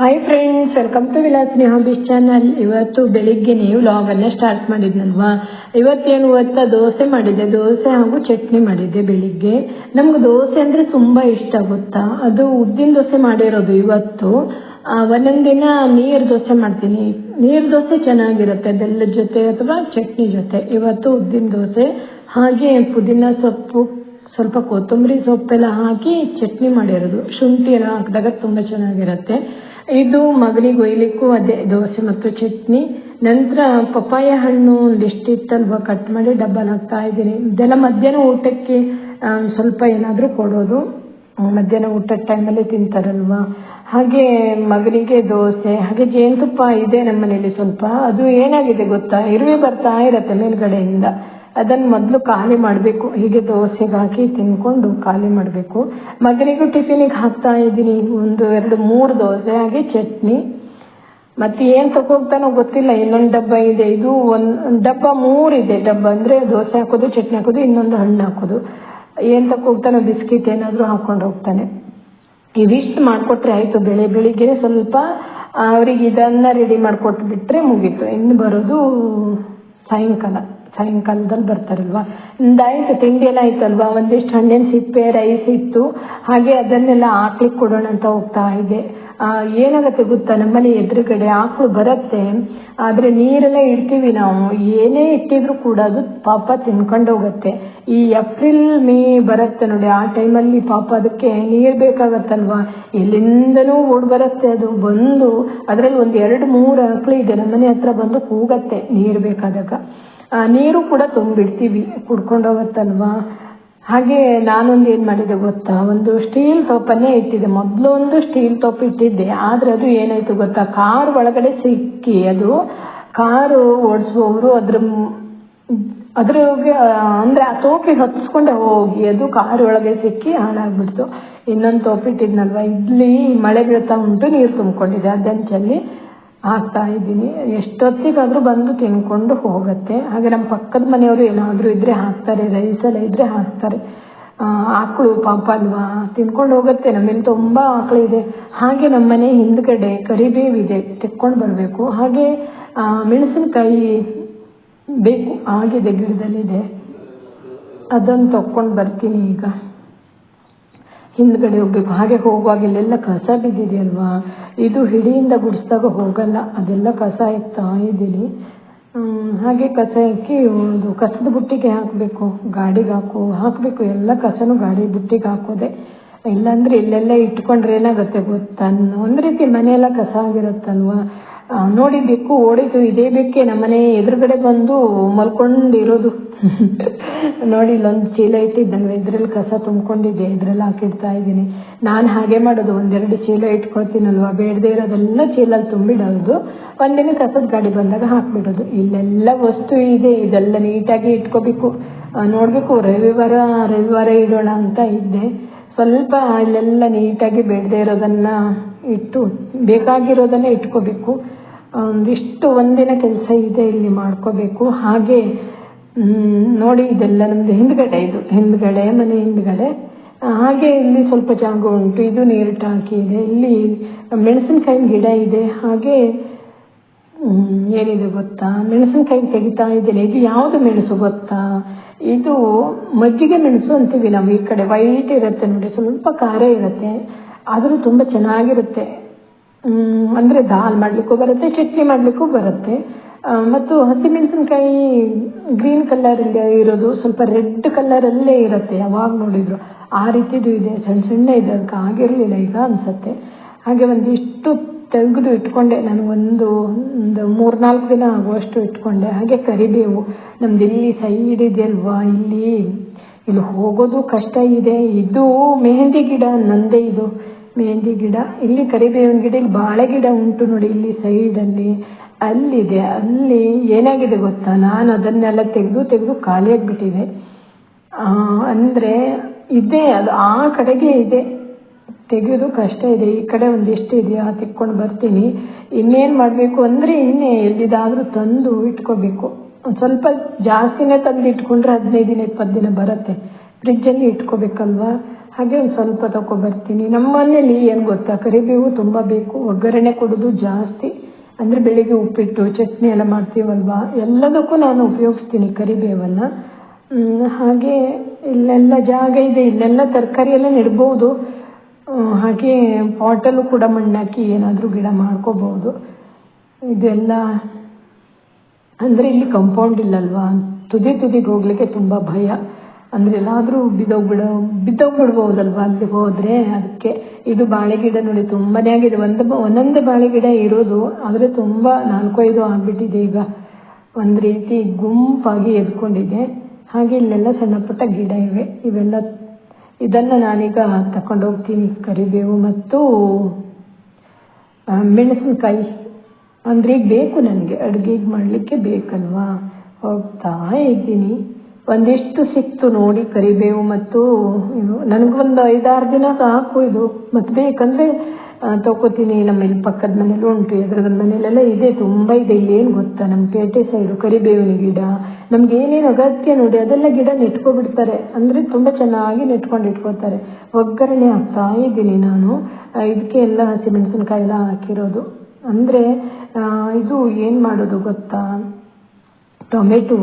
Hi friends welcome to Neha ಬಿಸ್ channel ಇವತ್ತು ಬೆಳಿಗ್ಗೆನೆ ವ್ಲಾಗನ್ನು ಸ್ಟಾರ್ಟ್ ಮಾಡಿದ್ನಲ್ವಾ? ಇವತ್ತೇನು ಗೊತ್ತಾ ದೋಸೆ ಮಾಡಿದ್ದೆ? ದೋಸೆ ಹಾಗೂ ಚಟ್ನಿ ಮಾಡಿದ್ದೆ ಬೆಳಿಗ್ಗೆ. ನಮ್ಗೆ ದೋಸೆ ಅಂದರೆ ತುಂಬ ಇಷ್ಟ ಗೊತ್ತಾ? ಅದು ಉದ್ದಿನ ದೋಸೆ ಮಾಡಿರೋದು ಇವತ್ತು. ಒಂದೊಂದು ದಿನ ನೀರು ದೋಸೆ ಮಾಡ್ತೀನಿ. ನೀರು ದೋಸೆ ಚೆನ್ನಾಗಿರುತ್ತೆ, ಬೆಲ್ಲದ ಜೊತೆ ಅಥವಾ ಚಟ್ನಿ ಜೊತೆ. ಇವತ್ತು ಉದ್ದಿನ ದೋಸೆ. ಹಾಗೆ ಪುದೀನ ಸೊಪ್ಪು ಸ್ವಲ್ಪ ಕೊತ್ತಂಬರಿ ಸೊಪ್ಪೆಲ್ಲ ಹಾಕಿ ಚಟ್ನಿ ಮಾಡಿರೋದು. ಶುಂಠಿ ಎಲ್ಲ ಹಾಕಿದಾಗ ತುಂಬ ಚೆನ್ನಾಗಿರುತ್ತೆ. ಇದು ಮಗನಿಗೆ ಒಯ್ಲಿಕ್ಕೂ ಅದೇ ದೋಸೆ ಮತ್ತು ಚಟ್ನಿ. ನಂತರ ಪಪ್ಪಾಯ ಹಣ್ಣು ಒಂದಿಷ್ಟು ಇತ್ತಲ್ವ, ಕಟ್ ಮಾಡಿ ಡಬ್ಬಲ್ ಹಾಕ್ತಾ ಇದ್ದೀನಿ. ಇದೆಲ್ಲ ಮಧ್ಯಾಹ್ನ ಊಟಕ್ಕೆ ಸ್ವಲ್ಪ ಏನಾದರೂ ಕೊಡೋದು. ಮಧ್ಯಾಹ್ನ ಊಟದ ಟೈಮಲ್ಲಿ ತಿಂತಾರಲ್ವ. ಹಾಗೆ ಮಗನಿಗೆ ದೋಸೆ, ಹಾಗೆ ಜೇನುತುಪ್ಪ ಇದೆ ನಮ್ಮ ಮನೇಲಿ ಸ್ವಲ್ಪ. ಅದು ಏನಾಗಿದೆ ಗೊತ್ತಾ? ಇರುವೆ ಬರ್ತಾ ಇರತ್ತೆ ಮೇಲ್ಗಡೆಯಿಂದ. ಅದನ್ನು ಮೊದಲು ಖಾಲಿ ಮಾಡಬೇಕು. ಹೀಗೆ ದೋಸೆಗೆ ಹಾಕಿ ತಿನ್ಕೊಂಡು ಖಾಲಿ ಮಾಡಬೇಕು. ಮಗನಿಗೂ ಟಿಫಿನಿಗೆ ಹಾಕ್ತಾ ಇದ್ದೀನಿ. ಒಂದು, ಎರಡು, ಮೂರು ದೋಸೆ ಹಾಗೆ ಚಟ್ನಿ. ಮತ್ತೆ ಏನು ತಗೋಗ್ತಾನೋ ಗೊತ್ತಿಲ್ಲ. ಇನ್ನೊಂದು ಡಬ್ಬ ಇದೆ. ಇದು ಒಂದು, ಡಬ್ಬ ಮೂರಿದೆ ಡಬ್ಬ ಅಂದರೆ ದೋಸೆ ಹಾಕೋದು, ಚಟ್ನಿ ಹಾಕೋದು, ಇನ್ನೊಂದು ಹಣ್ಣು ಹಾಕೋದು. ಏನು ತಗೋಗ್ತಾನೋ ಬಿಸ್ಕಿಟ್ ಏನಾದರೂ ಹಾಕ್ಕೊಂಡು ಹೋಗ್ತಾನೆ. ಇವಿಷ್ಟು ಮಾಡಿಕೊಟ್ರೆ ಆಯಿತು. ಬೆಳೆ ಬೆಳಿಗ್ಗೆ ಸ್ವಲ್ಪ ಅವ್ರಿಗೆ ಇದನ್ನು ರೆಡಿ ಮಾಡಿಕೊಟ್ಬಿಟ್ರೆ ಮುಗೀತು. ಇನ್ನು ಬರೋದು ಸಾಯಂಕಾಲ. ಸಾಯಂಕಾಲದಲ್ಲಿ ಬರ್ತಾರಲ್ವ? ಇಂದಾಯ್ತು ತಿಂಡಿ ಎಲ್ಲ ಆಯ್ತಲ್ವಾ? ಒಂದಿಷ್ಟು ಹಣ್ಣಿನ ಸಿಪ್ಪೆ ರೈಸ್ ಇತ್ತು. ಹಾಗೆ ಅದನ್ನೆಲ್ಲ ಹಾಕ್ಲಿಕ್ಕೆ ಕೊಡೋಣ ಅಂತ ಹೋಗ್ತಾ ಇದ್ದೆ. ಏನಾಗುತ್ತೆ ಗೊತ್ತಾ? ನಮ್ಮನೆ ಎದುರುಗಡೆ ಆಕಳು ಬರುತ್ತೆ. ಆದ್ರೆ ನೀರೆಲ್ಲ ಇಡ್ತೀವಿ ನಾವು. ಏನೇ ಇಟ್ಟಿದ್ರು ಕೂಡ ಅದು ಪಾಪ ತಿನ್ಕೊಂಡು ಹೋಗುತ್ತೆ. ಈ ಏಪ್ರಿಲ್, ಮೇ ಬರುತ್ತೆ ನೋಡಿ. ಆ ಟೈಮಲ್ಲಿ ಪಾಪ ಅದಕ್ಕೆ ನೀರ್ ಬೇಕಾಗತ್ತಲ್ವಾ? ಎಲ್ಲಿಂದನೂ ಓಡ್ ಬರುತ್ತೆ ಅದು. ಬಂದು ಅದರಲ್ಲಿ ಒಂದ್ ಎರಡು ಮೂರು ಆಕಳು ಇದೆ. ನಮ್ಮನೆ ಹತ್ರ ಬಂದು ಕೂಗತ್ತೆ ನೀರ್ ಬೇಕಾದಾಗ. ನೀರು ಕೂಡ ತುಂಬಿಡ್ತೀವಿ, ಕುಡ್ಕೊಂಡು ಹೋಗತ್ತಲ್ವಾ? ಹಾಗೆ ನಾನೊಂದು ಏನು ಮಾಡಿದೆ ಗೊತ್ತಾ? ಒಂದು ಸ್ಟೀಲ್ ತೋಪನ್ನೇ ಇಟ್ಟಿದ್ದೆ. ಮೊದಲು ಒಂದು ಸ್ಟೀಲ್ ತೋಪ್ ಇಟ್ಟಿದ್ದೆ. ಆದರೆ ಅದು ಏನಾಯಿತು ಗೊತ್ತಾ? ಕಾರ್ ಒಳಗಡೆ ಸಿಕ್ಕಿ, ಅದು ಕಾರು ಓಡಿಸುವವರು ಅದ್ರ ಅದ್ರಿಗೆ ಅಂದರೆ ಆ ತೋಪಿ ಹೊತ್ಸ್ಕೊಂಡೆ ಹೋಗಿ, ಅದು ಕಾರ್ ಒಳಗೆ ಸಿಕ್ಕಿ ಹಾಳಾಗ್ಬಿಡ್ತು. ಇನ್ನೊಂದು ತೋಪಿಟ್ಟಿದ್ನಲ್ವ ಇಲ್ಲಿ ಮಳೆ ಬೀಳ್ತಾ ಉಂಟು, ನೀರು ತುಂಬಿಕೊಂಡಿದೆ. ಅದನ್ನು ಹಾಕ್ತಾ ಇದ್ದೀನಿ. ಎಷ್ಟೊತ್ತಿಗಾದರೂ ಬಂದು ತಿನ್ಕೊಂಡು ಹೋಗುತ್ತೆ. ಹಾಗೆ ನಮ್ಮ ಪಕ್ಕದ ಮನೆಯವರು ಏನಾದರೂ ಇದ್ರೆ ಹಾಕ್ತಾರೆ ರೈಸ್ ಎಲ್ಲ ಇದ್ರೆ ಹಾಕ್ತಾರೆ. ಆಕಳು ಪಾಪ ಅಲ್ವಾ ತಿನ್ಕೊಂಡು ಹೋಗುತ್ತೆ. ನಮ್ಮಲ್ಲಿ ತುಂಬ ಆಕಳಿದೆ ಹಾಗೆ ನಮ್ಮ ಮನೆ ಹಿಂದ್ಗಡೆ ಕರಿಬೇವಿದೆ ತೆಕ್ಕೊಂಡು ಬರಬೇಕು. ಹಾಗೆ ಮೆಣಸಿನ್ಕಾಯಿ ಬೇಕು. ಆಗಿದೆ ಗಿಡದಲ್ಲಿದೆ ಅದನ್ನು ತಕ್ಕೊಂಡು ಬರ್ತೀನಿ ಈಗ. ಹಿಂದ್ಗಡೆ ಹೋಗ್ಬೇಕು ಹಾಗೆ ಹೋಗುವಾಗ ಇಲ್ಲೆಲ್ಲ ಕಸ ಬಿದ್ದಿದೆ ಅಲ್ವಾ ಇದು ಹಿಡಿಯಿಂದ ಗುಡಿಸಿದಾಗ ಹೋಗಲ್ಲ. ಅದೆಲ್ಲ ಕಸ ಇಕ್ತಾ ಇದ್ದೀನಿ ಹಾಗೆ ಕಸ ಇಕ್ಕಿ ಒಂದು ಕಸದ ಬುಟ್ಟಿಗೆ ಹಾಕಬೇಕು. ಗಾಡಿಗೆ ಹಾಕು, ಹಾಕಬೇಕು. ಎಲ್ಲ ಕಸನು ಗಾಡಿ ಬುಟ್ಟಿಗೆ ಹಾಕೋದೆ. ಇಲ್ಲಾಂದರೆ ಇಲ್ಲೆಲ್ಲ ಇಟ್ಕೊಂಡ್ರೆ ಏನಾಗುತ್ತೆ ಗೊತ್ತಾ? ಒಂದು ರೀತಿ ಮನೆಯೆಲ್ಲ ಕಸ ಆಗಿರುತ್ತಲ್ವಾ? ನೋಡಿ ಬೆಕ್ಕು ಓಡಿತು ಇದೇ ಬೆಕ್ಕೆ ನಮ್ಮನೆ ಎದುರುಗಡೆ ಬಂದು ಮಲ್ಕೊಂಡಿರೋದು. ನೋಡಿ, ಇಲ್ಲೊಂದು ಚೀಲ ಇಟ್ಟಿದ್ದಲ್ವ? ಇದ್ರಲ್ಲಿ ಕಸ ತುಂಬ್ಕೊಂಡಿದ್ದೆ. ಇದ್ರಲ್ಲಿ ಹಾಕಿಡ್ತಾ ಇದ್ದೀನಿ. ನಾನು ಹಾಗೆ ಮಾಡೋದು. ಒಂದೆರಡು ಚೀಲ ಇಟ್ಕೊಳ್ತೀನಲ್ವ? ಬೇಡದೇ ಇರೋದೆಲ್ಲ ಚೀಲ ತುಂಬಿಡೋದು. ಒಂದಿನ ಕಸದ ಗಾಡಿ ಬಂದಾಗ ಹಾಕ್ಬಿಡೋದು. ಇಲ್ಲೆಲ್ಲ ವಸ್ತು ಇದೆ. ಇದೆಲ್ಲ ನೀಟಾಗಿ ಇಟ್ಕೋಬೇಕು. ನೋಡ್ಬೇಕು. ರವಿವಾರ ರವಿವಾರ ಇಡೋಣ ಅಂತ ಇದ್ದೆ. ಸ್ವಲ್ಪ ಇಲ್ಲೆಲ್ಲ ನೀಟಾಗಿ ಬೇಡದೇ ಇರೋದನ್ನ ಇಟ್ಟು ಬೇಕಾಗಿರೋದನ್ನ ಇಟ್ಕೋಬೇಕು. ಒಂದಿಷ್ಟು ಒಂದಿನ ಕೆಲಸ ಇದೆ ಇಲ್ಲಿ ಮಾಡ್ಕೋಬೇಕು. ಹಾಗೆ ನೋಡಿ ಇದೆಲ್ಲ ನಮ್ಮದು ಹಿಂದ್ಗಡೆ ಇದು, ಹಿಂದ್ಗಡೆ, ಮನೆ ಹಿಂದ್ಗಡೆ. ಹಾಗೆ ಇಲ್ಲಿ ಸ್ವಲ್ಪ ಜಾಗ ಉಂಟು. ಇದು ನೀರು ಟಾಕಿ ಇದೆ. ಇಲ್ಲಿ ಮೆಣಸಿನ್ಕಾಯಿ ಗಿಡ ಇದೆ. ಹಾಗೆ ಏನಿದೆ ಗೊತ್ತಾ? ಮೆಣಸಿನ್ಕಾಯಿ ತೆಗಿತಾ ಇದ್ದೇನೆ. ಇದು ಯಾವುದು ಮೆಣಸು ಗೊತ್ತಾ? ಇದು ಮಜ್ಜಿಗೆ ಮೆಣಸು ಅಂತೀವಿ ನಾವು ಈ ಕಡೆ. ವೈಟ್ ಇರುತ್ತೆ ನೋಡಿ. ಸ್ವಲ್ಪ ಖಾರ ಇರುತ್ತೆ. ಆದರೂ ತುಂಬ ಚೆನ್ನಾಗಿರುತ್ತೆ. ಅಂದ್ರೆ ದಾಲ್ ಮಾಡಲಿಕ್ಕೂ ಬರುತ್ತೆ, ಚಟ್ನಿ ಮಾಡಲಿಕ್ಕೂ ಬರುತ್ತೆ. ಮತ್ತು ಹಸಿಮೆಣಸಿನ್ಕಾಯಿ ಗ್ರೀನ್ ಕಲರ್ ಇರೋದು, ಸ್ವಲ್ಪ ರೆಡ್ ಕಲ್ಲರಲ್ಲೇ ಇರುತ್ತೆ, ಯಾವಾಗ ನೋಡಿದ್ರು. ಆ ರೀತಿದು ಇದೆ ಸಣ್ಣ ಸಣ್ಣ ಇದೆ, ಅದಕ್ಕೆ ಆಗಿರಲಿಲ್ಲ ಈಗ ಅನಿಸುತ್ತೆ. ಹಾಗೆ ಒಂದಿಷ್ಟು ತೆಗೆದು ಇಟ್ಕೊಂಡೆ, ನಾನು ಒಂದು ಒಂದು ಮೂರ್ನಾಲ್ಕು ದಿನ ಆಗುವಷ್ಟು ಇಟ್ಕೊಂಡೆ. ಹಾಗೆ ಕರಿಬೇವು, ನಮ್ದು ಇಲ್ಲಿ ಸೈಡ್ ಇದೆಯಲ್ವಾ ಇಲ್ಲಿ ಇಲ್ಲಿ ಹೋಗೋದು ಕಷ್ಟ ಇದೆ. ಇದು ಮೆಹಂದಿ ಗಿಡ, ನಂದೇ ಇದು. ಮೆಹಂದಿ ಗಿಡ, ಇಲ್ಲಿ ಕರಿಬೇವಿನ ಗಿಡ, ಇಲ್ಲಿ ಬಾಳೆ ಗಿಡ ಉಂಟು ನೋಡಿ, ಇಲ್ಲಿ ಸೈಡಲ್ಲಿ ಅಲ್ಲಿದೆ. ಅಲ್ಲಿ ಏನಾಗಿದೆ ಗೊತ್ತಾ? ನಾನು ಅದನ್ನೆಲ್ಲ ತೆಗೆದು ತೆಗೆದು ಖಾಲಿಯಾಗಿಬಿಟ್ಟಿದೆ. ಅಂದರೆ ಇದೆ, ಅದು ಆ ಕಡೆಗೆ ಇದೆ. ತೆಗೆಯೋದು ಕಷ್ಟ ಇದೆ. ಈ ಕಡೆ ಒಂದಿಷ್ಟು ಇದೆಯಾ ತೆಕ್ಕೊಂಡು ಬರ್ತೀನಿ. ಇನ್ನೇನು ಮಾಡಬೇಕು ಅಂದರೆ ಇನ್ನೇ ಎಲ್ಲಿದಾದರೂ ತಂದು ಇಟ್ಕೋಬೇಕು. ಒಂದು ಸ್ವಲ್ಪ ಜಾಸ್ತಿನೇ ತಂದು ಇಟ್ಕೊಂಡ್ರೆ ಹದಿನೈದು ದಿನ, ಇಪ್ಪತ್ತು ದಿನ ಬರುತ್ತೆ. ಫ್ರಿಜ್ಜಲ್ಲಿ ಇಟ್ಕೋಬೇಕಲ್ವಾ? ಹಾಗೆ ಒಂದು ಸ್ವಲ್ಪ ತಗೊಬರ್ತೀನಿ ನಮ್ಮ ಮನೇಲಿ ಏನು ಗೊತ್ತಾ? ಕರಿಬೇವು ತುಂಬ ಬೇಕು. ಒಗ್ಗರಣೆ ಕೊಡೋದು ಜಾಸ್ತಿ. ಅಂದರೆ ಬೆಳಿಗ್ಗೆ ಉಪ್ಪಿಟ್ಟು, ಚಟ್ನಿ ಎಲ್ಲ ಮಾಡ್ತೀವಲ್ವಾ? ಎಲ್ಲದಕ್ಕೂ ನಾನು ಉಪಯೋಗಿಸ್ತೀನಿ ಕರಿಬೇವನ್ನು. ಹಾಗೆ ಇಲ್ಲೆಲ್ಲ ಜಾಗ ಇದೆ. ಇಲ್ಲೆಲ್ಲ ತರಕಾರಿ ಎಲ್ಲ ನೆಡ್ಬೋದು. ಹಾಗೆ ಪಾಟಲ್ಲೂ ಕೂಡ ಮಣ್ಣಾಕಿ ಏನಾದರೂ ಗಿಡ ಮಾಡ್ಕೋಬೋದು. ಇದೆಲ್ಲ ಅಂದರೆ ಇಲ್ಲಿ ಕಂಪೌಂಡ್ ಇಲ್ಲಲ್ವಾ? ತುದಿ ತುದಿಗೆ ಹೋಗ್ಲಿಕ್ಕೆ ತುಂಬ ಭಯ. ಅಂದರೆ ಎಲ್ಲಾದರೂ ಬಿದ್ದೋಗ್ಬಿಡ ಬಿದ್ದೋಗ್ಬಿಡ್ಬೋದಲ್ವಾ ಅಲ್ಲಿ ಹೋದರೆ? ಅದಕ್ಕೆ ಇದು ಬಾಳೆ ಗಿಡ ನೋಡಿ ತುಂಬಾನೇ ಆಗಿದೆ. ಒಂದು ಬಾಳೆ ಗಿಡ ಇರೋದು, ಆದರೆ ತುಂಬ ನಾಲ್ಕೈದು ಆಗ್ಬಿಟ್ಟಿದೆ ಈಗ. ಒಂದು ರೀತಿ ಗುಂಪಾಗಿ ಎದ್ಕೊಂಡಿದೆ. ಹಾಗೆ ಇಲ್ಲೆಲ್ಲ ಸಣ್ಣ ಪುಟ್ಟ ಗಿಡ ಇವೆ. ಇವೆಲ್ಲ, ಇದನ್ನು ನಾನೀಗ ತಕೊಂಡೋಗ್ತೀನಿ ಕರಿಬೇವು ಮತ್ತು ಮೆಣಸಿನಕಾಯಿ. ಅಂದರೆ ಬೇಕು ನನಗೆ. ಅಡುಗೆಗೆ ಮಾಡಲಿಕ್ಕೆ ಬೇಕಲ್ವಾ? ಹೋಗ್ತಾ ಇದ್ದೀನಿ. ಒಂದಿಷ್ಟು ಸಿಕ್ತು ನೋಡಿ, ಕರಿಬೇವು ಮತ್ತು ನನಗೊಂದು ಐದಾರು ದಿನ ಸಾಕು ಇದು. ಮತ್ತು ಬೇಕಂದರೆ ತಗೋತೀನಿ. ನಮ್ಮ ಇಲ್ಲಿ ಪಕ್ಕದ ಮನೇಲಿ ಉಂಟು, ಎದುರದ ಮನೇಲೆಲ್ಲ ಇದೆ, ತುಂಬ ಇದೆ. ಇಲ್ಲಿ ಏನು ಗೊತ್ತಾ? ನಮ್ಮ ಪೇಟೆ ಸೈಡು ಕರಿಬೇವಿನ ಗಿಡ. ನಮ್ಗೆ ಏನೇನು ಅಗತ್ಯ ನೋಡಿ, ಅದೆಲ್ಲ ಗಿಡ ನೆಟ್ಕೊಬಿಡ್ತಾರೆ. ಅಂದರೆ ತುಂಬ ಚೆನ್ನಾಗಿ ನೆಟ್ಕೊಂಡು ಇಟ್ಕೋತಾರೆ ಒಗ್ಗರಣೆ ಆಗ್ತಾ ಇದ್ದೀನಿ ನಾನು. ಇದಕ್ಕೆ ಎಲ್ಲ ಹಸಿಮೆಣಸಿನ್ಕಾಯಿ ಎಲ್ಲ ಹಾಕಿರೋದು. ಅಂದರೆ ಇದು ಏನು ಮಾಡೋದು ಗೊತ್ತಾ? ಟೊಮೆಟೊ.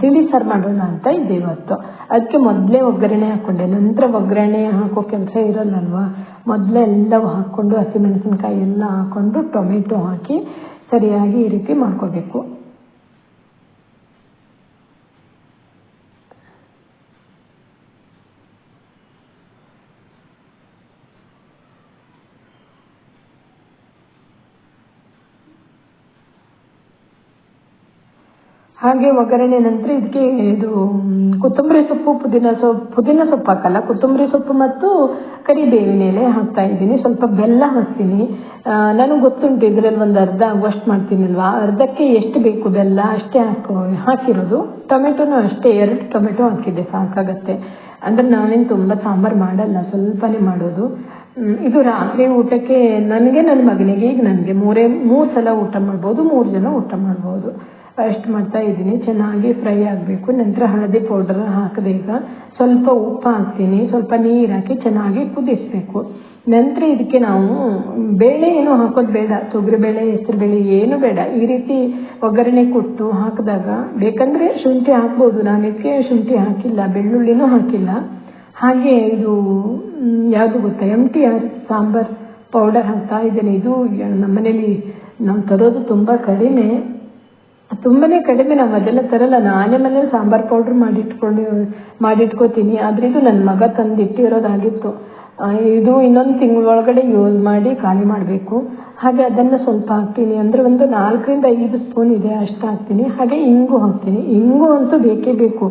ತಿಳಿ ಸಾರು ಮಾಡೋಣ ಅಂತ ಇದ್ದೆ ಇವತ್ತು ಅದಕ್ಕೆ ಮೊದಲೇ ಒಗ್ಗರಣೆ ಹಾಕ್ಕೊಂಡೆ ನಂತರ ಒಗ್ಗರಣೆ ಹಾಕೋ ಕೆಲಸ ಇರಲ್ಲಲ್ವಾ? ಮೊದಲೇ ಎಲ್ಲ ಹಾಕ್ಕೊಂಡು ಹಸಿಮೆಣಸಿನ್ಕಾಯಿ ಎಲ್ಲ ಹಾಕ್ಕೊಂಡು ಟೊಮೆಟೊ ಹಾಕಿ ಸರಿಯಾಗಿ ಈ ರೀತಿ ಮಾಡ್ಕೋಬೇಕು. ಹಾಗೆ ಒಗ್ಗರಣೆ ನಂತರ ಇದಕ್ಕೆ ಇದು, ಕೊತ್ತಂಬರಿ ಸೊಪ್ಪು, ಪುದೀನ ಸೊಪ್ಪು ಪುದೀನ ಸೊಪ್ಪು ಹಾಕಲ್ಲ, ಕೊತ್ತಂಬರಿ ಸೊಪ್ಪು ಮತ್ತು ಕರಿಬೇವಿನ ಎಲೆ ಹಾಕ್ತಾ ಇದ್ದೀನಿ. ಸ್ವಲ್ಪ ಬೆಲ್ಲ ಹಾಕ್ತೀನಿ. ನನಗೆ ಗೊತ್ತುಂಟು, ಇದರಲ್ಲಿ ಒಂದು ಅರ್ಧ ಆಗುವಷ್ಟು ಮಾಡ್ತೀನಲ್ವಾ? ಅರ್ಧಕ್ಕೆ ಎಷ್ಟು ಬೇಕು ಬೆಲ್ಲ? ಅಷ್ಟೇ ಹಾಕೋ, ಹಾಕಿರೋದು. ಟೊಮೆಟೊನೂ ಅಷ್ಟೇ, ಎರಡು ಟೊಮೆಟೊ ಹಾಕಿದ್ದೆ, ಸಾಕಾಗತ್ತೆ. ಅಂದರೆ ನಾನೇನು ತುಂಬ ಸಾಂಬಾರು ಮಾಡಲ್ಲ, ಸ್ವಲ್ಪನೇ ಮಾಡೋದು. ಇದು ರಾತ್ರಿ ಊಟಕ್ಕೆ, ನನಗೆ, ನನ್ನ ಮಗನಿಗೆ, ಈಗ ನನಗೆ ಮೂರೇ, ಮೂರು ಸಲ ಊಟ ಮಾಡ್ಬೋದು, ಮೂರು ಜನ ಊಟ ಮಾಡ್ಬೋದು. ಅಷ್ಟು ಮಾಡ್ತಾ ಇದ್ದೀನಿ. ಚೆನ್ನಾಗಿ ಫ್ರೈ ಆಗಬೇಕು. ನಂತರ ಹಳದಿ ಪೌಡರ್ ಹಾಕಿದೆ ಈಗ ಸ್ವಲ್ಪ ಉಪ್ಪು ಹಾಕ್ತೀನಿ. ಸ್ವಲ್ಪ ನೀರು ಹಾಕಿ ಚೆನ್ನಾಗಿ ಕುದಿಸಬೇಕು. ನಂತರ ಇದಕ್ಕೆ ನಾವು ಬೇಳೆ ಏನು ಹಾಕೋದು ಬೇಡ. ತೊಗರಿಬೇಳೆ ಹೆಸರುಬೇಳೆ ಏನು ಬೇಡ. ಈ ರೀತಿ ಒಗ್ಗರಣೆ ಕೊಟ್ಟು ಹಾಕಿದಾಗ ಬೇಕಂದರೆ ಶುಂಠಿ ಹಾಕ್ಬೋದು. ನಾನು ಇದಕ್ಕೆ ಶುಂಠಿ ಹಾಕಿಲ್ಲ. ಬೆಳ್ಳುಳ್ಳಿನೂ ಹಾಕಿಲ್ಲ. ಹಾಗೆ ಇದು ಯಾವುದು ಗೊತ್ತಾ? M T R sambar powder ಹಾಕ್ತಾ ಇದ್ದೇನೆ. ಇದು ನಮ್ಮನೇಲಿ ನಾವು ತರೋದು ತುಂಬ ಕಡಿಮೆ. ತುಂಬಾನೇ ಕಡಿಮೆ. ನಾವು ಅದೆಲ್ಲ ತರಲ್ಲ. ನಾನೇ ಮನೇಲಿ ಸಾಂಬಾರ್ ಪೌಡ್ರ್ ಮಾಡಿಟ್ಕೊಂಡು, ಮಾಡಿಟ್ಕೋತೀನಿ. ಆದ್ರೆ ಇದು ನನ್ನ ಮಗ ತಂದಿಟ್ಟಿರೋದಾಗಿತ್ತು. ಇದು ಇನ್ನೊಂದು ತಿಂಗಳೊಳಗಡೆ ಯೂಸ್ ಮಾಡಿ ಖಾಲಿ ಮಾಡಬೇಕು. ಹಾಗೆ ಅದನ್ನು ಸ್ವಲ್ಪ ಹಾಕ್ತೀನಿ. ಅಂದ್ರೆ ಒಂದು ನಾಲ್ಕರಿಂದ ಐದು ಸ್ಪೂನ್ ಇದೆ ಅಷ್ಟು ಹಾಕ್ತೀನಿ. ಹಾಗೆ ಇಂಗು ಹಾಕ್ತೀನಿ. ಇಂಗು ಅಂತೂ ಬೇಕೇ ಬೇಕು.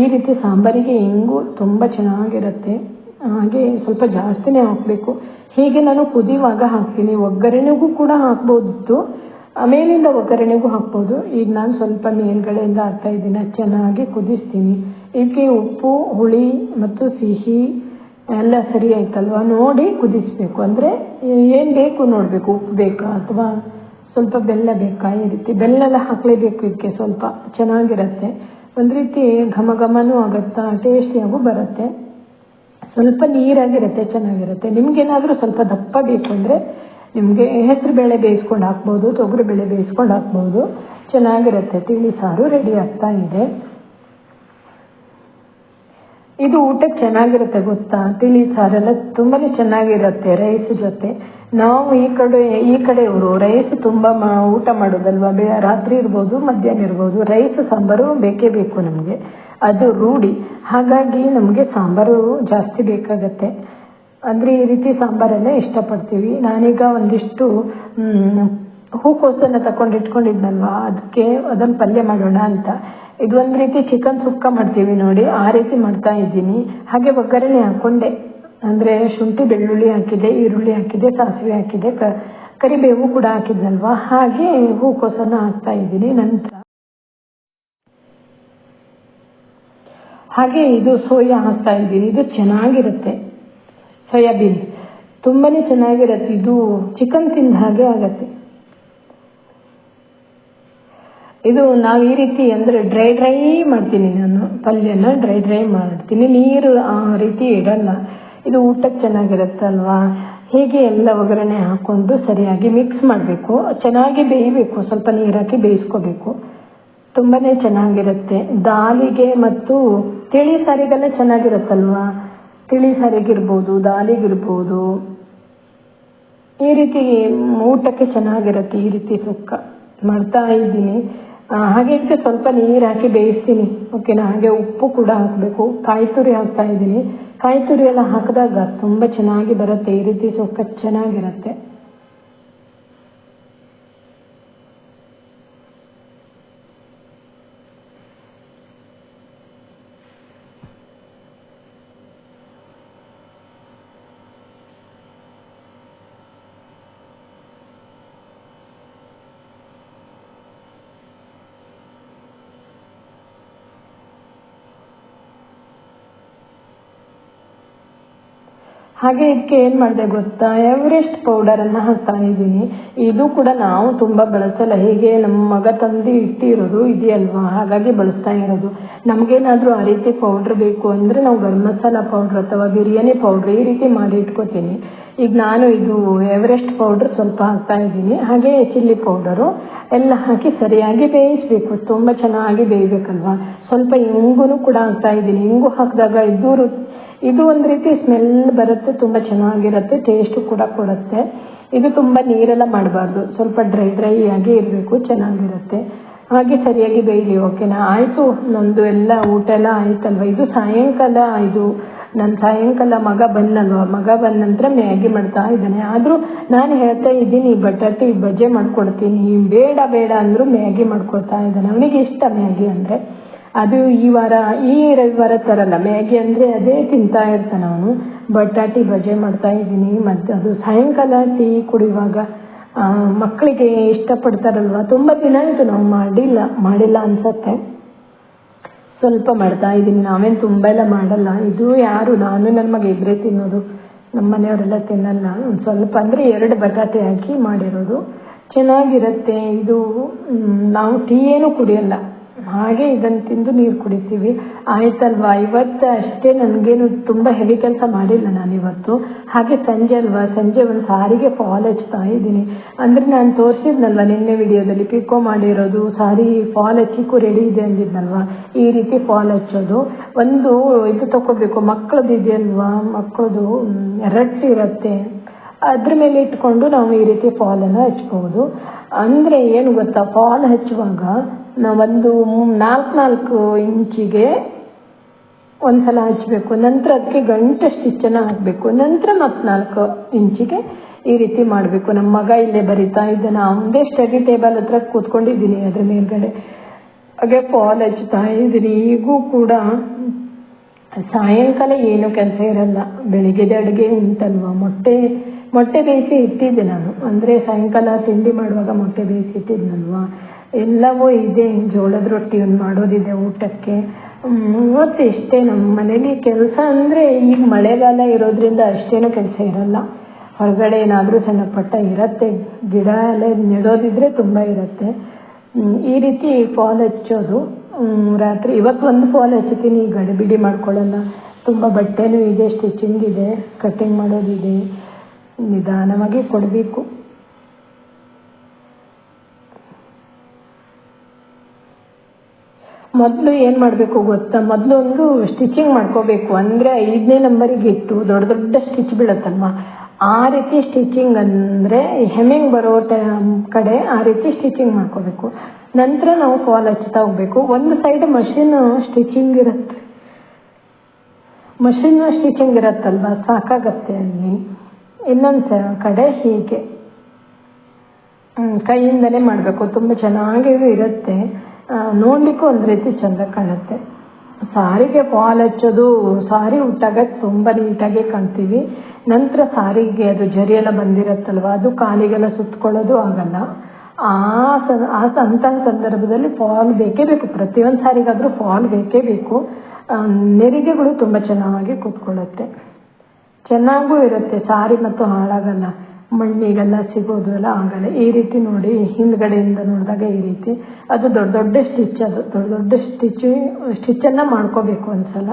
ಈ ರೀತಿ ಸಾಂಬಾರಿಗೆ ಇಂಗು ತುಂಬ ಚೆನ್ನಾಗಿರುತ್ತೆ. ಹಾಗೆ ಸ್ವಲ್ಪ ಜಾಸ್ತಿನೇ ಹಾಕಬೇಕು. ಹೀಗೆ ನಾನು ಕುದಿಯುವಾಗ ಹಾಕ್ತೀನಿ. ಒಗ್ಗರಣೆಗೂ ಕೂಡ ಹಾಕ್ಬೋದಿತ್ತು ಮೇಲಿಂದ ಒಗ್ಗರಣೆಗೂ ಹಾಕ್ಬೋದು. ಈಗ ನಾನು ಸ್ವಲ್ಪ ಮೇಲ್ಗಡೆಯಿಂದ ಹಾಕ್ತಾ ಇದ್ದೀನಿ. ಅದು ಚೆನ್ನಾಗಿ ಕುದಿಸ್ತೀನಿ. ಇದಕ್ಕೆ ಉಪ್ಪು, ಹುಳಿ ಮತ್ತು ಸಿಹಿ ಎಲ್ಲ ಸರಿ ಆಯ್ತಲ್ವ? ನೋಡಿ ಕುದಿಸ್ಬೇಕು. ಅಂದರೆ ಏನು ಬೇಕು ನೋಡಬೇಕು. ಉಪ್ಪು ಬೇಕಾ ಅಥವಾ ಸ್ವಲ್ಪ ಬೆಲ್ಲ ಬೇಕಾ? ಈ ರೀತಿ ಬೆಲ್ಲ ಎಲ್ಲ ಹಾಕಲೇಬೇಕು ಇದಕ್ಕೆ ಸ್ವಲ್ಪ. ಚೆನ್ನಾಗಿರುತ್ತೆ. ಒಂದು ರೀತಿ ಘಮ ಘಮನೂ ಆಗುತ್ತಾ? ಟೇಸ್ಟಿಯಾಗೂ ಬರುತ್ತೆ. ಸ್ವಲ್ಪ ನೀರಾಗಿರುತ್ತೆ, ಚೆನ್ನಾಗಿರುತ್ತೆ. ನಿಮಗೇನಾದರೂ ಸ್ವಲ್ಪ ದಪ್ಪ ಬೇಕು ಅಂದರೆ ನಿಮಗೆ ಹೆಸರು ಬೇಳೆ ಬೇಯಿಸ್ಕೊಂಡು ಹಾಕ್ಬೋದು, ತೊಗರಿ ಬೇಳೆ ಬೇಯಿಸ್ಕೊಂಡು ಹಾಕ್ಬೋದು. ಚೆನ್ನಾಗಿರುತ್ತೆ. ತಿಳಿ, ಸಾರು ರೆಡಿ ಆಗ್ತಾ ಇದೆ. ಇದು ಊಟಕ್ಕೆ ಚೆನ್ನಾಗಿರುತ್ತೆ ಗೊತ್ತಾ? ತಿಳಿ, ಸಾರೆಲ್ಲ ತುಂಬಾ ಚೆನ್ನಾಗಿರುತ್ತೆ ರೈಸ್ ಜೊತೆ. ನಾವು ಈ ಕಡೆ, ಈ ಕಡೆಯವರು ರೈಸ್ ತುಂಬ ಮಾ, ಊಟ ಮಾಡೋದಲ್ವಾ? ಬೆ, ರಾತ್ರಿ ಇರ್ಬೋದು, ಮಧ್ಯಾಹ್ನ ಇರ್ಬೋದು, ರೈಸ್, ಸಾಂಬಾರು ಬೇಕೇ ಬೇಕು ನಮಗೆ. ಅದು ರೂಢಿ. ಹಾಗಾಗಿ ನಮಗೆ ಸಾಂಬಾರು ಜಾಸ್ತಿ ಬೇಕಾಗತ್ತೆ. ಅಂದರೆ ಈ ರೀತಿ ಸಾಂಬಾರೆಲ್ಲ ಇಷ್ಟಪಡ್ತೀವಿ. ನಾನೀಗ ಒಂದಿಷ್ಟು ಹೂಕೋಸನ್ನು ತಗೊಂಡು ಇಟ್ಕೊಂಡಿದ್ನಲ್ವಾ? ಅದಕ್ಕೆ ಅದನ್ನ ಪಲ್ಯ ಮಾಡೋಣ ಅಂತ. ಇದು ಒಂದು ರೀತಿ ಚಿಕನ್ ಸುಕ್ಕ ಮಾಡ್ತೀವಿ ನೋಡಿ. ಆ ರೀತಿ ಮಾಡ್ತಾ ಇದ್ದೀನಿ. ಹಾಗೆ ಒಗ್ಗರಣೆ ಹಾಕ್ಕೊಂಡೆ ಅಂದರೆ ಶುಂಠಿ, ಬೆಳ್ಳುಳ್ಳಿ ಹಾಕಿದೆ, ಈರುಳ್ಳಿ ಹಾಕಿದೆ, ಸಾಸಿವೆ ಹಾಕಿದೆ, ಕ, ಕರಿಬೇವು ಕೂಡ ಹಾಕಿದ್ನಲ್ವಾ? ಹಾಗೆ ಹೂಕೋಸನ್ನು ಹಾಕ್ತಾ ಇದ್ದೀನಿ. ನಂತರ ಹಾಗೆ ಇದು ಸೋಯಾ ಹಾಕ್ತಾ ಇದ್ದೀನಿ. ಇದು ಚೆನ್ನಾಗಿರುತ್ತೆ. ಸೋಯಾಬೀನ್. ತುಂಬಾನೇ ಚೆನ್ನಾಗಿರುತ್ತೆ. ಇದು ಚಿಕನ್ ತಿಂದ ಹಾಗೆ ಆಗತ್ತೆ. ಇದು ನಾವು ಈ ರೀತಿ ಅಂದರೆ ಡ್ರೈ ಡ್ರೈ ಮಾಡ್ತೀನಿ ನಾನು. ಪಲ್ಯನ ಡ್ರೈ ಡ್ರೈ ಮಾಡ್ತೀನಿ. ನೀರು ಆ ರೀತಿ ಇಡಲ್ಲ. ಇದು ಊಟಕ್ಕೆ ಚೆನ್ನಾಗಿರುತ್ತಲ್ವಾ ಹೀಗೆ ಎಲ್ಲ ಒಗ್ಗರಣೆ ಹಾಕ್ಕೊಂಡು ಸರಿಯಾಗಿ ಮಿಕ್ಸ್ ಮಾಡಬೇಕು. ಚೆನ್ನಾಗಿ ಬೇಯಬೇಕು. ಸ್ವಲ್ಪ ನೀರು ಹಾಕಿ ಬೇಯಿಸ್ಕೋಬೇಕು. ತುಂಬಾ ಚೆನ್ನಾಗಿರುತ್ತೆ. ದಾಲಿಗೆ ಮತ್ತು ತಿಳಿ ಸಾರಿಗೆಲ್ಲ ಚೆನ್ನಾಗಿರುತ್ತಲ್ವಾ? ತಿಳಿ ಸರಿಗಿರ್ಬೋದು ದಾಲಿಗಿರ್ಬೋದು. ಈ ರೀತಿ ಊಟಕ್ಕೆ ಚೆನ್ನಾಗಿರುತ್ತೆ, ಈ ರೀತಿ ಸುಕ್ಕ ಮಾಡ್ತಾ ಇದ್ದೀನಿ. ಹಾಗೆ ಇದಕ್ಕೆ ಸ್ವಲ್ಪ ನೀರು ಹಾಕಿ ಬೇಯಿಸ್ತೀನಿ. ಓಕೆನಾ ಹಾಗೆ ಉಪ್ಪು ಕೂಡ ಹಾಕಬೇಕು. ಕಾಯಿ ತುರಿ ಹಾಕ್ತಾ ಇದ್ದೀನಿ. ಕಾಯಿ ತುರಿ ಎಲ್ಲ ಹಾಕಿದಾಗ ತುಂಬ ಚೆನ್ನಾಗಿ ಬರುತ್ತೆ. ಈ ರೀತಿ ಸುಕ್ಕ ಚೆನ್ನಾಗಿರುತ್ತೆ. ಹಾಗೆ ಇದಕ್ಕೆ ಏನು ಮಾಡಿದೆ ಗೊತ್ತಾ? ಎವರೆಸ್ಟ್ ಪೌಡರನ್ನು ಹಾಕ್ತಾ ಇದ್ದೀನಿ ಇದು ಕೂಡ ನಾವು ತುಂಬ ಬಳಸಲ್ಲ. ಹೀಗೆ ನಮ್ಮ ಮಗ ತಂದು ಇಟ್ಟಿರೋದು ಇದೆಯಲ್ವಾ ಹಾಗಾಗಿ ಬಳಸ್ತಾ ಇರೋದು. ನಮಗೇನಾದರೂ ಆ ರೀತಿ ಪೌಡ್ರ್ ಬೇಕು ಅಂದರೆ ನಾವು ಗರಂ ಮಸಾಲ ಪೌಡ್ರ್ ಅಥವಾ ಬಿರಿಯಾನಿ ಪೌಡ್ರ್ ಈ ರೀತಿ ಮಾಡಿ ಇಟ್ಕೋತೀನಿ. ಈಗ ನಾನು ಇದು ಎವರೆಸ್ಟ್ ಪೌಡ್ರ್ ಸ್ವಲ್ಪ ಹಾಕ್ತಾ ಇದ್ದೀನಿ ಹಾಗೆ ಚಿಲ್ಲಿ ಪೌಡರು ಎಲ್ಲ ಹಾಕಿ ಸರಿಯಾಗಿ ಬೇಯಿಸಬೇಕು. ತುಂಬ ಚೆನ್ನಾಗಿ ಬೇಯಬೇಕಲ್ವಾ? ಸ್ವಲ್ಪ ಇಂಗುನು ಕೂಡ ಹಾಕ್ತಾ ಇದ್ದೀನಿ ಇಂಗು ಹಾಕಿದಾಗ ಇದು ರು ಇದು ಒಂದು ರೀತಿ ಸ್ಮೆಲ್ ಬರುತ್ತೆ, ತುಂಬ ಚೆನ್ನಾಗಿರುತ್ತೆ ಟೇಸ್ಟು ಕೂಡ ಕೊಡುತ್ತೆ. ಇದು ತುಂಬ ನೀರೆಲ್ಲ ಮಾಡಬಾರ್ದು. ಸ್ವಲ್ಪ ಡ್ರೈ ಡ್ರೈ ಆಗಿ ಇರಬೇಕು, ಚೆನ್ನಾಗಿರುತ್ತೆ. ಹಾಗೆ ಸರಿಯಾಗಿ ಬೇಯಲಿ ಓಕೆನಾ ಆಯಿತು, ನಂದು ಎಲ್ಲ ಊಟ ಎಲ್ಲ ಆಯ್ತಲ್ವ? ಇದು ಸಾಯಂಕಾಲ, ಇದು ನನ್ನ ಸಾಯಂಕಾಲ ಮಗ ಬಂದಲ್ವ? ಮಗ ಬಂದ ನಂತರ ಮ್ಯಾಗಿ ಮಾಡ್ತಾ ಇದ್ದಾನೆ. ಆದರೂ ನಾನು ಹೇಳ್ತಾ ಇದ್ದೀನಿ ಬಟಾಟೆ ಬಜ್ಜೆ ಮಾಡ್ಕೊಡ್ತೀನಿ. ಬೇಡ ಬೇಡ ಅಂದರೂ ಮ್ಯಾಗಿ ಮಾಡ್ಕೊಡ್ತಾ ಇದ್ದಾನೆ. ಅವನಿಗೆ ಇಷ್ಟ ಮ್ಯಾಗಿ ಅಂದರೆ. ಅದು ಈ ವಾರ, ಈ ರವಿವಾರ ತರಲ್ಲ ಮ್ಯಾಗಿ ಅಂದರೆ ಅದೇ ತಿಂತಾ ಇರ್ತಾನೆ ಅವನು. ಬಟಾಟಿ ಬಜೆ ಮಾಡ್ತಾ ಇದ್ದೀನಿ. ಮತ್ತು ಅದು ಸಾಯಂಕಾಲ ಟೀ ಕುಡಿಯುವಾಗ ಮಕ್ಕಳಿಗೆ ಇಷ್ಟಪಡ್ತಾರಲ್ವ? ತುಂಬ ದಿನ ಆಯಿತು ನಾವು ಮಾಡಿಲ್ಲ ಮಾಡಿಲ್ಲ ಅನ್ಸತ್ತೆ. ಸ್ವಲ್ಪ ಮಾಡ್ತಾ ಇದ್ದೀನಿ. ನಾವೇನು ತುಂಬ ಎಲ್ಲ ಮಾಡಲ್ಲ. ಇದು ಯಾರು, ನಾನು ನನ್ನ ಮಗ ಇಬ್ಬರೇ ತಿನ್ನೋದು. ನಮ್ಮ ಮನೆಯವರೆಲ್ಲ ತಿನ್ನಲ್ಲ. ಸ್ವಲ್ಪ ಅಂದರೆ ಎರಡು ಬಟಾಟೆ ಹಾಕಿ ಮಾಡಿರೋದು. ಚೆನ್ನಾಗಿರುತ್ತೆ. ಇದು ನಾವು ಟೀ ಏನು ಕುಡಿಯಲ್ಲ. ಹಾಗೆ ಇದನ್ನು ತಿಂದು ನೀರು ಕುಡಿತೀವಿ. ಆಯ್ತಲ್ವಾ? ಇವತ್ತು ಅಷ್ಟೇ ನನಗೇನು ತುಂಬ ಹೆವಿ ಕೆಲಸ ಮಾಡಿಲ್ಲ ನಾನು ಇವತ್ತು. ಹಾಗೆ ಸಂಜೆ ಅಲ್ವಾ? ಸಂಜೆ ಒಂದು ಸಾರಿಗೆ ಫಾಲ್ ಹಚ್ತಾ ಇದ್ದೀನಿ. ಅಂದರೆ ನಾನು ತೋರಿಸಿದ್ನಲ್ವ ನಿನ್ನೆ ವಿಡಿಯೋದಲ್ಲಿ? ಪಿಕೋ ಮಾಡಿರೋದು, ಸಾರಿ ಫಾಲ್ ಹಚ್ಚಿಕ್ಕೂ ರೆಡಿ ಇದೆ ಅಂದಿದ್ನಲ್ವ? ಈ ರೀತಿ ಫಾಲ್ ಹಚ್ಚೋದು. ಒಂದು ಇದು ತಗೋಬೇಕು ಮಕ್ಕಳದ್ದು ಇದೆಯಲ್ವಾ? ಮಕ್ಕಳದು ರಟ್ಟಿರುತ್ತೆ ಅದ್ರ ಮೇಲೆ ಇಟ್ಕೊಂಡು ನಾವು ಈ ರೀತಿ ಫಾಲನ್ನು ಹಚ್ಬೋದು. ಅಂದರೆ ಏನು ಗೊತ್ತಾ? ಫಾಲ್ ಹಚ್ಚುವಾಗ ನಾವೊಂದು ನಾಲ್ಕು ನಾಲ್ಕು ಇಂಚಿಗೆ ಒಂದ್ಸಲ ಹಚ್ಚಬೇಕು ನಂತರ ಅದಕ್ಕೆ ಗಂಟೆ ಸ್ಟಿಚ್ಚನ್ನು ಹಾಕಬೇಕು. ನಂತರ ಮತ್ತೆ ನಾಲ್ಕು ಇಂಚಿಗೆ ಈ ರೀತಿ ಮಾಡಬೇಕು. ನಮ್ಮ ಮಗ ಇಲ್ಲೇ ಬರಿತಾ ಇದ್ದಾನೆ. ಅವನದೇ ಸ್ಟಡಿ ಟೇಬಲ್ ಹತ್ರ ಕೂತ್ಕೊಂಡಿದ್ದೀನಿ ಅದ್ರ ಮೇಲ್ಗಡೆ. ಹಾಗೆ ಫಾಲ್ ಹಚ್ತಾ ಇದ್ದೀನಿ. ಈಗೂ ಕೂಡ ಸಾಯಂಕಾಲ ಏನು ಕೆಲಸ ಇರಲ್ಲ. ಬೆಳಿಗ್ಗೆದ ಅಡುಗೆ ಉಂಟಲ್ವ? ಮೊಟ್ಟೆ ಮೊಟ್ಟೆ ಬೇಯಿಸಿ ಇಟ್ಟಿದ್ದೆ ನಾನು. ಅಂದರೆ ಸಾಯಂಕಾಲ ತಿಂಡಿ ಮಾಡುವಾಗ ಮೊಟ್ಟೆ ಬೇಯಿಸಿ ಇಟ್ಟಿದ್ನಲ್ವ? ಎಲ್ಲವೂ ಇದೆ. ಜೋಳದ ರೊಟ್ಟಿ ಒಂದು ಮಾಡೋದಿದೆ ಊಟಕ್ಕೆ. ಮತ್ತು ಇಷ್ಟೇ ನಮ್ಮ ಮನೇಲಿ ಕೆಲಸ ಅಂದರೆ ಈಗ ಮಳೆಗಾಲ ಇರೋದ್ರಿಂದ ಅಷ್ಟೇನೂ ಕೆಲಸ ಇರಲ್ಲ. ಹೊರಗಡೆ ಏನಾದರೂ ಸಣ್ಣ ಪಟ್ಟ ಇರುತ್ತೆ. ಗಿಡ ಎಲ್ಲ ನೆಡೋದಿದ್ರೆ ತುಂಬ ಇರುತ್ತೆ. ಈ ರೀತಿ ಫಾಲ್ ಹಚ್ಚೋದು. ರಾತ್ರಿ ಇವತ್ತು ಒಂದು ಫಾಲ್ ಹಚ್ಚುತ್ತೀನಿ ಗಡಿಬಿಡಿ ಮಾಡ್ಕೊಳ್ಳಲ್ಲ ತುಂಬ ಬಟ್ಟೆನೂ ಇದೆ ಸ್ಟಿಚಿಂಗ್ ಇದೆ. ಕಟ್ಟಿಂಗ್ ಮಾಡೋದಿದೆ. ನಿಧಾನವಾಗಿ ಕೊಡಬೇಕು. ಮೊದಲು ಏನು ಮಾಡಬೇಕು ಗೊತ್ತಾ? ಮೊದಲು ಒಂದು ಸ್ಟಿಚಿಂಗ್ ಮಾಡ್ಕೋಬೇಕು. ಅಂದರೆ ಐದನೇ ನಂಬರಿಗೆ ಇಟ್ಟು ದೊಡ್ಡ ದೊಡ್ಡ ಸ್ಟಿಚ್ ಬೀಳುತ್ತಲ್ವ? ಆ ರೀತಿ ಸ್ಟಿಚಿಂಗ್ ಅಂದರೆ ಹೆಮ್ಮಿಂಗ್ ಬರೋ ಟೈಮ್ ಕಡೆ ಆ ರೀತಿ ಸ್ಟಿಚಿಂಗ್ ಮಾಡ್ಕೋಬೇಕು. ನಂತರ ನಾವು ಫಾಲ್ ಹಚ್ತಾ ಹೋಗ್ಬೇಕು. ಒಂದು ಸೈಡ್ ಮಷಿನ್ ಸ್ಟಿಚಿಂಗ್ ಇರುತ್ತೆ. ಮಷಿನ್ ಸ್ಟಿಚಿಂಗ್ ಇರುತ್ತಲ್ವ? ಸಾಕಾಗತ್ತೆ ಅಲ್ಲಿ. ಇನ್ನೊಂದು ಕಡೆ ಹೀಗೆ. ಕೈಯಿಂದಲೇ ಮಾಡಬೇಕು. ತುಂಬ ಚೆನ್ನಾಗಿ ಇರುತ್ತೆ. ನೋಡ್ಲಿಕ್ಕೂ ಒಂದು ರೀತಿ ಚಂದ ಕಾಣುತ್ತೆ. ಸಾರಿಗೆ ಫಾಲ್ ಹಚ್ಚೋದು, ಸಾರಿ ಉಟ್ಟಾಗ ತುಂಬ ನೀಟಾಗಿ ಕಾಣ್ತೀವಿ. ನಂತರ ಸಾರಿಗೆ ಅದು ಜರಿ ಎಲ್ಲ ಬಂದಿರತ್ತಲ್ವ, ಅದು ಕಾಲಿಗೆಲ್ಲ ಸುತ್ಕೊಳ್ಳೋದು ಆಗಲ್ಲ. ಆ ಸ ಆ ಅಂಥ ಸಂದರ್ಭದಲ್ಲಿ ಫಾಲ್ ಬೇಕೇ ಬೇಕು. ಪ್ರತಿಯೊಂದು ಸಾರಿಗಾದರೂ ಫಾಲ್ ಬೇಕೇ ಬೇಕು. ನೆರಿಗೆಗಳು ತುಂಬ ಚೆನ್ನಾಗಿ ಕೂತ್ಕೊಳ್ಳುತ್ತೆ. ಚೆನ್ನಾಗೂ ಇರುತ್ತೆ, ಸಾರಿ ಮತ್ತು ಹಾಳಾಗಲ್ಲ. ಮಣ್ಣಿಗೆಲ್ಲ ಸಿಗೋದು ಎಲ್ಲ ಆಗಲ್ಲ. ಈ ರೀತಿ ನೋಡಿ ಹಿಂದ್ಗಡೆಯಿಂದ ನೋಡಿದಾಗ ಈ ರೀತಿ. ಅದು ದೊಡ್ಡ ದೊಡ್ಡ ಸ್ಟಿಚ್ ಅದು. ದೊಡ್ಡ ದೊಡ್ಡ ಸ್ಟಿಚ್ ಸ್ಟಿಚ್ಚನ್ನು ಮಾಡ್ಕೋಬೇಕು ಒಂದ್ಸಲ.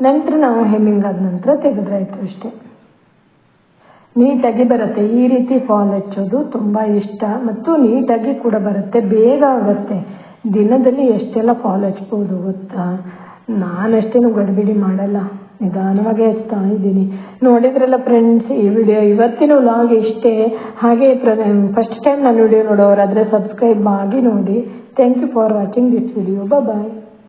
ನಂತರ ನಾವು ಹೆಮ್ಮಿಂಗ್ ಆದ ನಂತರ ತೆಗೆದ್ರಾಯ್ತು ಅಷ್ಟೇ. ನೀಟಾಗಿ ಬರುತ್ತೆ. ಈ ರೀತಿ ಫಾಲ್ ಹಚ್ಚೋದು ತುಂಬ ಇಷ್ಟ. ಮತ್ತು ನೀಟಾಗಿ ಕೂಡ ಬರುತ್ತೆ. ಬೇಗ ಆಗುತ್ತೆ. ದಿನದಲ್ಲಿ ಎಷ್ಟೆಲ್ಲ ಫಾಲ್ ಹಚ್ಬೋದು ಗೊತ್ತಾ? ನಾನಷ್ಟೇನು ಗಡಿಬಿಡಿ ಮಾಡಲ್ಲ. ನಿಧಾನವಾಗಿ ಹಚ್ತಾ ಇದ್ದೀನಿ ನೋಡಿದ್ರಲ್ಲ ಫ್ರೆಂಡ್ಸ್ ಈ ವಿಡಿಯೋ ಇವತ್ತಿನ ವ್ಲಾಗ್ ಇಷ್ಟೇ. ಹಾಗೆ ಫಸ್ಟ್ ಟೈಮ್ ನಾನು ವಿಡಿಯೋ ನೋಡೋರಾದರೆ ಸಬ್ಸ್ಕ್ರೈಬ್ ಆಗಿ ನೋಡಿ. Thank you for watching this video bye